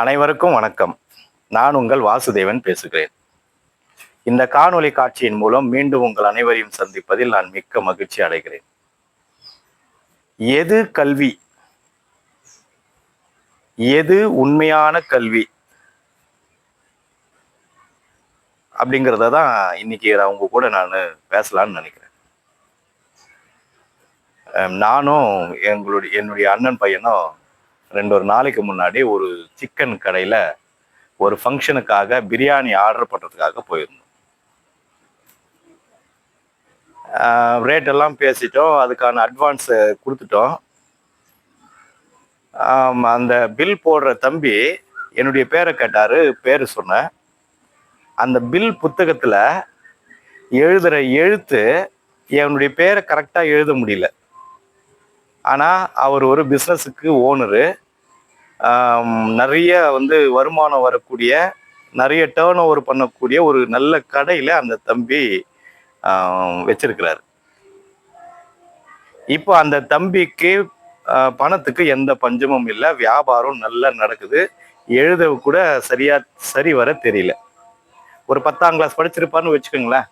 அனைவருக்கும் வணக்கம். நான் உங்கள் வாசுதேவன் பேசுகிறேன். இந்த காணொளி காட்சியின் மூலம் மீண்டும் உங்கள் அனைவரையும் சந்திப்பதில் நான் மிக்க மகிழ்ச்சி அடைகிறேன். எது கல்வி? எது உண்மையான கல்வி? அப்படிங்கிறத தான் இன்னைக்கு அவங்க கூட நான் பேசலாம்னு நினைக்கிறேன். நானும் எங்களுடைய என்னுடைய அண்ணன் பையனும் ரெண்டு ஒரு நாளைக்கு முன்னாடி ஒரு சிக்கன் கடையில் ஒரு ஃபங்க்ஷனுக்காக பிரியாணி ஆர்டர் பண்ணுறதுக்காக போயிருந்தோம். ரேட் எல்லாம் பேசிட்டோம் அதுக்கான அட்வான்ஸ் கொடுத்துட்டோம். அந்த பில் போடுற தம்பி என்னுடைய பேரை கேட்டார் பேர் சொன்னேன். அந்த பில் புத்தகத்தில் எழுதுகிற எழுத்து என்னுடைய பேரை கரெக்டாக எழுத முடியல. ஆனால் அவர் ஒரு பிஸ்னஸுக்கு ஓனரு நிறைய வந்து வருமானம் வரக்கூடிய நிறைய டேர்ன் ஓவர் பண்ணக்கூடிய ஒரு நல்ல கடையில் அந்த தம்பி வச்சிருக்கிறார் வச்சிருக்கிறாரு. இப்போ அந்த தம்பிக்கு பணத்துக்கு எந்த பஞ்சமும் இல்லை. வியாபாரம் நல்லா நடக்குது. எழுத கூட சரியா சரி வர தெரியல. ஒரு பத்தாம் கிளாஸ் படிச்சிருப்பான்னு வச்சுக்கோங்களேன்.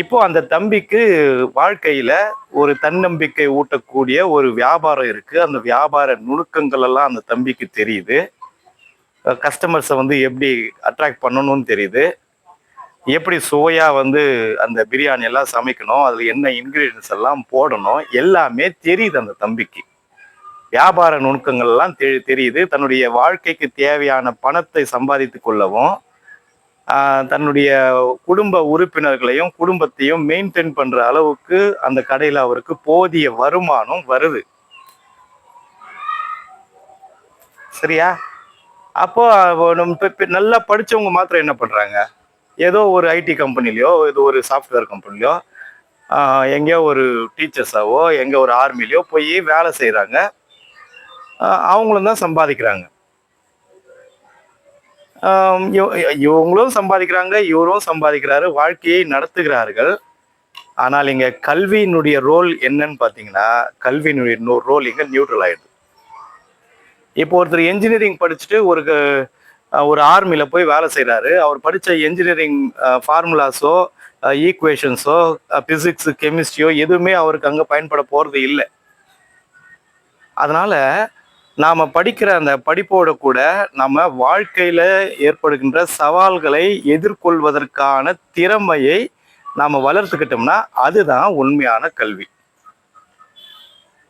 இப்போ அந்த தம்பிக்கு வாழ்க்கையில ஒரு தன்னம்பிக்கை ஊட்டக்கூடிய ஒரு வியாபாரம் இருக்கு. அந்த வியாபார நுணுக்கங்கள் எல்லாம் அந்த தம்பிக்கு தெரியுது. கஸ்டமர்ஸை வந்து எப்படி அட்ராக்ட் பண்ணணும்னு தெரியுது. எப்படி சுவையா வந்து அந்த பிரியாணி எல்லாம் சமைக்கணும் அதுல என்ன இன்கிரீடியன்ஸ் எல்லாம் போடணும் எல்லாமே தெரியுது அந்த தம்பிக்கு. வியாபார நுணுக்கங்கள் எல்லாம் தெரியுது. தன்னுடைய வாழ்க்கைக்கு தேவையான பணத்தை சம்பாதித்து கொள்ளவும் தன்னுடைய குடும்ப உறுப்பினர்களையும் குடும்பத்தையும் மெயின்டைன் பண்ற அளவுக்கு அந்த கடையில் அவருக்கு போதிய வருமானம் வருது. சரியா? அப்போ நம்ம நல்லா படிச்சவங்க மாத்திரம் என்ன பண்றாங்க? ஏதோ ஒரு ஐடி கம்பெனிலையோ ஏதோ ஒரு சாஃப்ட்வேர் கம்பெனிலையோ எங்கேயோ ஒரு டீச்சர்ஸாவோ எங்கே ஒரு ஆர்மிலையோ போய் வேலை செய்கிறாங்க அவங்களும் தான் சம்பாதிக்கிறாங்க. இவங்களும் சம்பாதிக்கிறாங்க இவரும் சம்பாதிக்கிறாரு வாழ்க்கையை நடத்துகிறார்கள். ஆனால் இங்க கல்வியினுடைய ரோல் என்னன்னு பார்த்தீங்கன்னா கல்வியினுடைய ரோல் இங்க நியூட்ரல் ஆயிடுது. இப்போ ஒருத்தர் என்ஜினியரிங் படிச்சுட்டு ஒரு ஒரு ஆர்மியில் போய் வேலை செய்கிறாரு அவர் படித்த என்ஜினியரிங் ஃபார்முலாஸோ ஈக்குவேஷன்ஸோ ஃபிசிக்ஸு கெமிஸ்ட்ரியோ எதுவுமே அவருக்கு அங்கே பயன்பட போகிறது இல்லை. அதனால நாம் படிக்கிற அந்த படிப்போட கூட நம்ம வாழ்க்கையில் ஏற்படுகின்ற சவால்களை எதிர்கொள்வதற்கான திறமையை நாம் வளர்த்துக்கிட்டோம்னா அதுதான் உண்மையான கல்வி.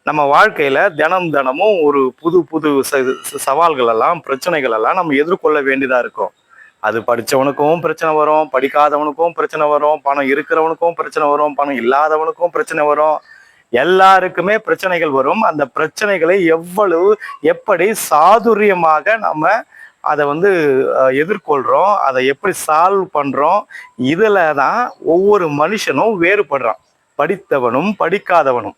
நம்ம வாழ்க்கையில் தினம் தினமும் ஒரு புது புது ச- சவால்கள் எல்லாம் பிரச்சனைகள் எல்லாம் நம்ம எதிர்கொள்ள வேண்டியதாக இருக்கும். அது படிச்சவனுக்கும் பிரச்சனை வரும் படிக்காதவனுக்கும் பிரச்சனை வரும் பணம் இருக்கிறவனுக்கும் பிரச்சனை வரும் பணம் இல்லாதவனுக்கும் பிரச்சனை வரும். எல்லாருக்குமே பிரச்சனைகள் வரும். அந்த பிரச்சனைகளை எவ்வளவு எப்படி சாதுரியமாக நம்ம அதை வந்து எதிர்கொள்கிறோம் அதை எப்படி சால்வ் பண்ணுறோம் இதில் தான் ஒவ்வொரு மனுஷனும் வேறுபடுறான். படித்தவனும் படிக்காதவனும்.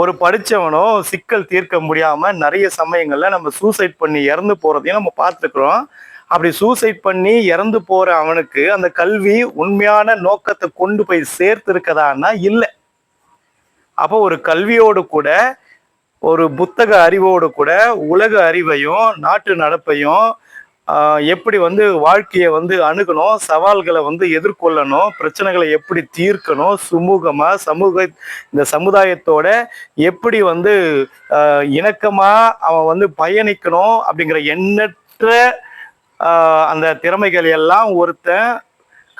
ஒரு படித்தவனோ சிக்கல் தீர்க்க முடியாமல் நிறைய சமயங்களில் நம்ம சூசைட் பண்ணி இறந்து போகிறதையும் நம்ம பார்த்துக்கிறோம் அப்படி சூசைட் பண்ணி இறந்து போகிற அவனுக்கு அந்த கல்வி உண்மையான நோக்கத்தை கொண்டு போய் சேர்த்து இருக்கதான்னா இல்லை. அப்போ ஒரு கல்வியோடு கூட ஒரு புத்தக அறிவோடு கூட உலக அறிவையும் நாட்டு நடப்பையும் எப்படி வந்து வாழ்க்கையை வந்து அணுகணும் சவால்களை வந்து எதிர்கொள்ளணும் பிரச்சனைகளை எப்படி தீர்க்கணும் சுமூகமாக சமூக இந்த சமுதாயத்தோட எப்படி வந்து இணக்கமாக அவன் வந்து பயணிக்கணும் அப்படிங்கிற எண்ணற்ற அந்த திறமைகள் எல்லாம் ஒருத்தன்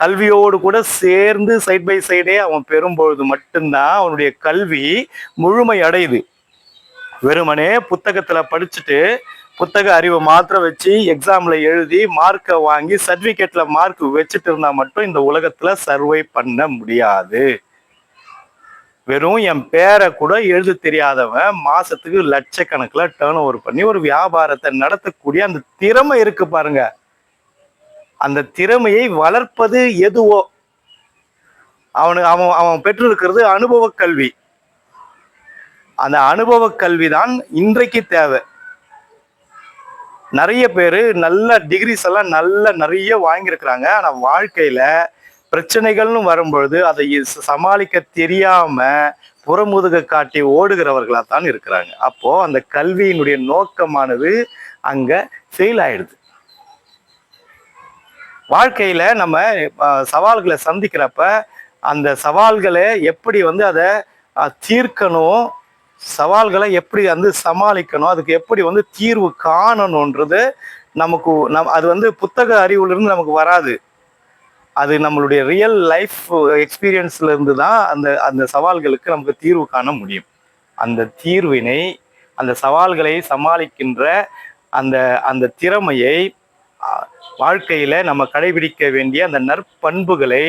கல்வியோடு கூட சேர்ந்து சைட் பை சைடே அவன் பெறும்பொழுது மட்டும்தான் அவனுடைய கல்வி முழுமை அடையுது. வெறுமனே புத்தகத்துல படிச்சுட்டு புத்தக அறிவை மாத்திரம் வச்சு எக்ஸாம்ல எழுதி மார்க்கை வாங்கி சர்டிபிகேட்ல மார்க் வச்சுட்டு இருந்தா மட்டும் இந்த உலகத்துல சர்வை பண்ண முடியாது. வெறும் என் பேரை கூட எழுத தெரியாதவன் மாசத்துக்கு லட்சக்கணக்கில் டேர்ன் ஓவர் பண்ணி ஒரு வியாபாரத்தை நடத்தக்கூடிய அந்த திறமை இருக்கு பாருங்க. அந்த திறமையை வளர்ப்பது எதுவோ? அவனுக்கு அவன் அவன் பெற்றிருக்கிறது அனுபவ கல்வி. அந்த அனுபவ கல்வி தான் இன்றைக்கு தேவை. நிறைய பேர் நல்ல டிகிரிஸ் எல்லாம் நல்ல நிறைய வாங்கியிருக்கிறாங்க. ஆனால் வாழ்க்கையில் பிரச்சனைகள்னு வரும்பொழுது அதை சமாளிக்க தெரியாம புறமுதுக காட்டி ஓடுகிறவர்களாக தான் இருக்கிறாங்க. அப்போ அந்த கல்வியினுடைய நோக்கமானது அங்க ஃபெயில் ஆயிடுது. வாழ்க்கையில் நம்ம சவால்களை சந்திக்கிறப்ப அந்த சவால்களை எப்படி வந்து அதை தீர்க்கணும் சவால்களை எப்படி வந்து சமாளிக்கணும் அதுக்கு எப்படி வந்து தீர்வு காணணுன்றது நமக்கு நம் அது வந்து புத்தக அறிவுலேருந்து நமக்கு வராது. அது நம்மளுடைய ரியல் லைஃப் எக்ஸ்பீரியன்ஸ்ல இருந்து தான் அந்த அந்த சவால்களுக்கு நமக்கு தீர்வு காண முடியும். அந்த தீர்வினை அந்த சவால்களை சமாளிக்கின்ற அந்த அந்த திறமையை வாழ்க்கையில் நம்ம கடைபிடிக்க வேண்டிய அந்த நற்பண்புகளை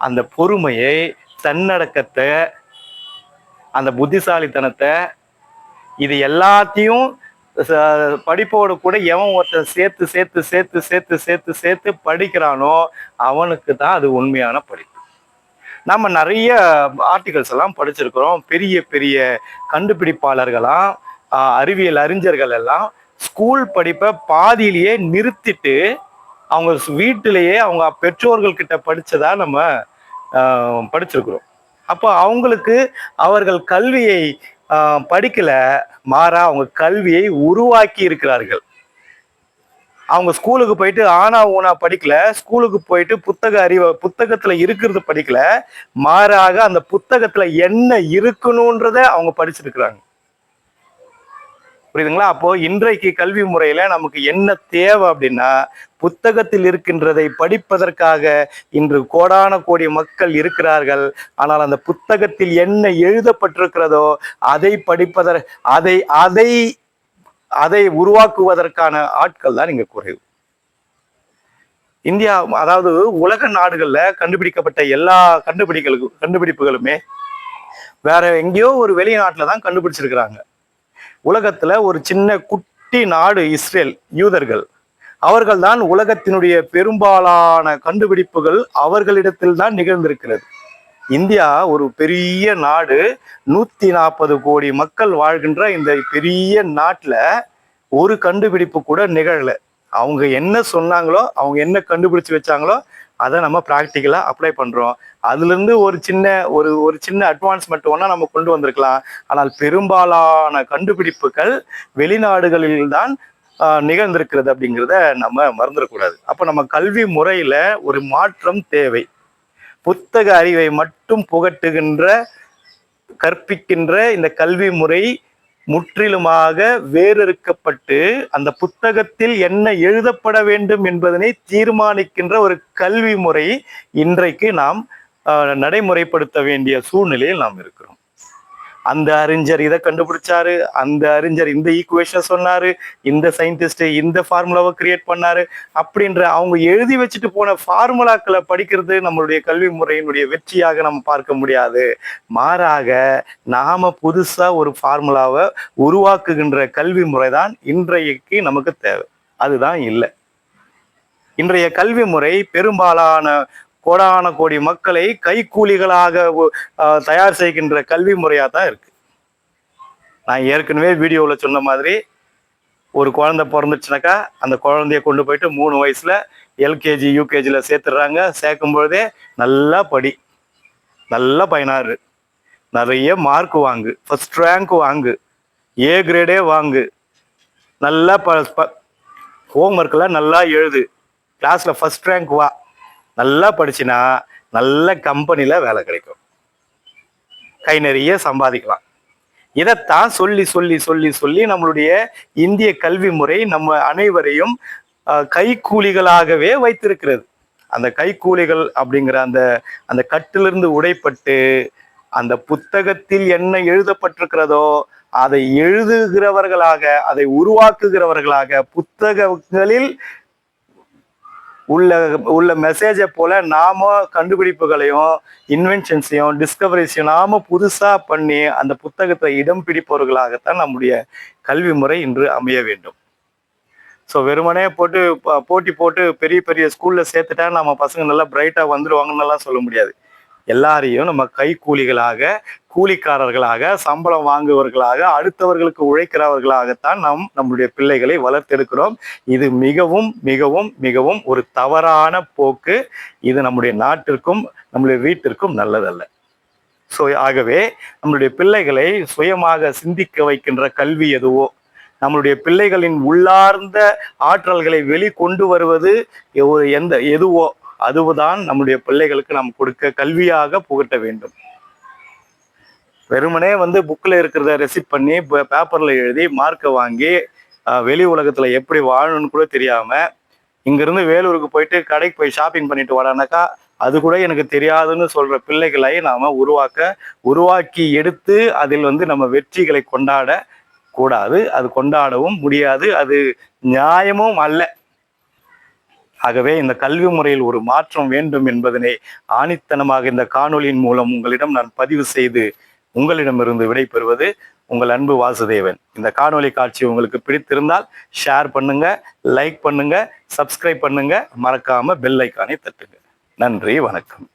அந்த பொறுமையை தன்னடக்கத்தை அந்த புத்திசாலித்தனத்தை இது எல்லாத்தையும் ச- படிப்போடு கூட எவன் ஒருத்தன் சேர்த்து சேர்த்து சேர்த்து சேர்த்து சேர்த்து சேர்த்து படிக்கிறானோ அவனுக்கு தான் அது உண்மையான படிப்பு. நம்ம நிறைய ஆர்டிகல்ஸ் எல்லாம் படிச்சிருக்கிறோம். பெரிய பெரிய கண்டுபிடிப்பாளர்களாம் அறிவியல் அறிஞர்கள் எல்லாம் ஸ்கூல் படிப்பை பாதியிலேயே நிறுத்திட்டு அவங்க வீட்டிலேயே அவங்க பெற்றோர்கள் கிட்ட படித்ததா நம்ம படிச்சிருக்கிறோம். அப்போ அவங்களுக்கு அவர்கள் கல்வியை படிக்கல மாறா அவங்க கல்வியை உருவாக்கி இருக்கிறார்கள். அவங்க ஸ்கூலுக்கு போயிட்டு ஆனா ஊனா படிக்கல ஸ்கூலுக்கு போயிட்டு புத்தக அறிவை புத்தகத்துல இருக்கிறது படிக்கல மாறாக அந்த புத்தகத்துல என்ன இருக்கணும்ன்றத அவங்க படிச்சிருக்கிறாங்க. புரியுதுங்களா? அப்போ இன்றைக்கு கல்வி முறையில நமக்கு என்ன தேவை அப்படின்னா புத்தகத்தில் இருக்கின்றதை படிப்பதற்காக இன்று கோடான கோடி மக்கள் இருக்கிறார்கள். ஆனால் அந்த புத்தகத்தில் என்ன எழுதப்பட்டிருக்கிறதோ அதை படிப்பதற் அதை அதை அதை உருவாக்குவதற்கான ஆட்கள் தான் இங்க குறைவு. இந்தியா அதாவது உலக நாடுகள்ல கண்டுபிடிக்கப்பட்ட எல்லா கண்டுபிடிகளுக்கும் கண்டுபிடிப்புகளுமே வேற எங்கேயோ ஒரு வெளிநாட்டுல தான் கண்டுபிடிச்சிருக்கிறாங்க. உலகத்துல ஒரு சின்ன குட்டி நாடு இஸ்ரேல் யூதர்கள். அவர்கள் தான் உலகத்தினுடைய பெரும்பாலான கண்டுபிடிப்புகள் அவர்களிடத்தில் தான் நிகழ்ந்திருக்கிறது. இந்தியா ஒரு பெரிய நாடு நூத்தி நாற்பது கோடி மக்கள் வாழ்கின்ற இந்த பெரிய நாட்டுல ஒரு கண்டுபிடிப்பு கூட நிகழல. அவங்க என்ன சொன்னாங்களோ அவங்க என்ன கண்டுபிடிச்சு வச்சாங்களோ அதை நம்ம ப்ராக்டிக்கலாக அப்ளை பண்ணுறோம் அதுலேருந்து ஒரு சின்ன ஒரு ஒரு சின்ன அட்வான்ஸ்மெண்ட் ஒன்றா நம்ம கொண்டு வந்திருக்கலாம். ஆனால் பெரும்பாலான கண்டுபிடிப்புகள் வெளிநாடுகளில் தான் நிகழ்ந்திருக்கிறது அப்படிங்கிறத நம்ம மறந்துடக்கூடாது. அப்போ நம்ம கல்வி முறையில் ஒரு மாற்றம் தேவை. புத்தக அறிவை மட்டும் புகட்டுகின்ற கற்பிக்கின்ற இந்த கல்வி முறை முற்றிலுமாக வேறறுக்கப்பட்டு அந்த புத்தகத்தில் என்ன எழுதப்பட வேண்டும் என்பதனை தீர்மானிக்கின்ற ஒரு கல்வி முறை இன்றைக்கு நாம் நடைமுறைப்படுத்த வேண்டிய சூழ்நிலையில் நாம் இருக்கிறோம். அந்த அறிஞர் இதை கண்டுபிடிச்சாரு அந்த அறிஞர் இந்த ஈக்குவேஷன் சொன்னாரு இந்த சயின்டிஸ்ட் இந்த ஃபார்முலாவை கிரியேட் பண்ணாரு அப்படின்ற அவங்க எழுதி வச்சுட்டு போன ஃபார்முலாக்களை படிக்கிறது நம்மளுடைய கல்வி முறையினுடைய வெற்றியாக நம்ம பார்க்க முடியாது. மாறாக நாம புதுசா ஒரு ஃபார்முலாவை உருவாக்குகின்ற கல்வி முறை தான் இன்றைக்கு நமக்கு தேவை. அதுதான் இல்லை. இன்றைய கல்வி முறை பெரும்பாலான கோடான கோடி மக்களை கைக்கூலிகளாக தயார் செய்கின்ற கல்வி முறையாக தான் இருக்கு. நான் ஏற்கனவே வீடியோவில் சொன்ன மாதிரி ஒரு குழந்தை பிறந்துச்சுனாக்கா அந்த குழந்தைய கொண்டு போயிட்டு மூணு வயசில் எல்கேஜி யூகேஜியில் சேர்த்துடுறாங்க. சேர்க்கும் பொழுதே நல்லா படி. நல்லா பயனாரு நிறைய மார்க் வாங்கு. ஃபர்ஸ்ட் ரேங்க் வாங்கு. ஏ கிரேடே வாங்கு. நல்லா ப ஹோம்ஒர்க்கெல்லாம் நல்லா எழுது. கிளாஸில் ஃபஸ்ட் ரேங்க் வா. நல்லா படிச்சுன்னா நல்ல கம்பெனியில் வேலை கிடைக்கும். கை நிறைய சம்பாதிக்கலாம். இதைத்தான் சொல்லி சொல்லி சொல்லி சொல்லி நம்மளுடைய இந்திய கல்வி முறை நம்ம அனைவரையும் அஹ், கைக்கூலிகளாகவே வைத்திருக்கிறது. அந்த கைக்கூலிகள் அப்படிங்கிற அந்த அந்த கட்டிலிருந்து உடைப்பட்டு அந்த புத்தகத்தில் என்ன எழுதப்பட்டிருக்கிறதோ அதை எழுதுகிறவர்களாக அதை உருவாக்குகிறவர்களாக புத்தகங்களில் உள்ள உள்ள மெசேஜை போல நாம கண்டுபிடிப்புகளையும் இன்வென்ஷன்ஸையும் டிஸ்கவரிஸையும் நாம புதுசா பண்ணி அந்த புத்தகத்தை இடம் பிடிப்பவர்களாகத்தான் நம்முடைய கல்வி முறை இன்று அமைய வேண்டும். ஸோ வெறுமனே போட்டு போட்டி போட்டு பெரிய பெரிய ஸ்கூல்ல சேர்த்துட்டா நம்ம பசங்க நல்லா பிரைட்டா வந்துருவாங்கன்னு எல்லாம் சொல்ல முடியாது. எல்லாரையும் நம்ம கைக்கூலிகளாக கூலிக்காரர்களாக சம்பளம் வாங்குவர்களாக அடுத்தவர்களுக்கு உழைக்கிறவர்களாகத்தான் நாம் நம்முடைய பிள்ளைகளை வளர்த்தெடுக்கிறோம். இது மிகவும் மிகவும் மிகவும் ஒரு தவறான போக்கு. இது நம்முடைய நாட்டிற்கும் நம்முடைய வீட்டிற்கும் நல்லதல்ல. ஸோ ஆகவே நம்மளுடைய பிள்ளைகளை சுயமாக சிந்திக்க வைக்கின்ற கல்வி எதுவோ நம்மளுடைய பிள்ளைகளின் உள்ளார்ந்த ஆற்றல்களை வெளிக்கொண்டு வருவது எந்த எதுவோ அதுதான் நம்முடைய பிள்ளைகளுக்கு நாம் கொடுக்க கல்வியாக புகட்ட வேண்டும். வெறுமனே வந்து புக்கில் இருக்கிறத ரெசிப்ட் பண்ணி பேப்பரில் எழுதி மார்க்கை வாங்கி வெளி உலகத்தில் எப்படி வாழணும்னு கூட தெரியாமல் இங்கேருந்து வேலூருக்கு போயிட்டு கடைக்கு போய் ஷாப்பிங் பண்ணிட்டு வரானாக்கா அது கூட எனக்கு தெரியாதுன்னு சொல்கிற பிள்ளைகளை நாம் உருவாக்க உருவாக்கி எடுத்து அதில் வந்து நம்ம வெற்றிகளை கொண்டாட கூடாது. அது கொண்டாடவும் முடியாது. அது நியாயமும் அல்ல. ஆகவே இந்த கல்வி முறையில் ஒரு மாற்றம் வேண்டும் என்பதனை ஆணித்தனமாக இந்த காணொளியின் மூலம் உங்களிடம் நான் பதிவு செய்து உங்களிடமிருந்து விடைபெறுவது உங்கள் அன்பு வாசுதேவன். இந்த காணொலி காட்சி உங்களுக்கு பிடித்திருந்தால் ஷேர் பண்ணுங்க லைக் பண்ணுங்க சப்ஸ்கிரைப் பண்ணுங்க மறக்காம பெல் ஐக்கானை தட்டுங்க. நன்றி வணக்கம்.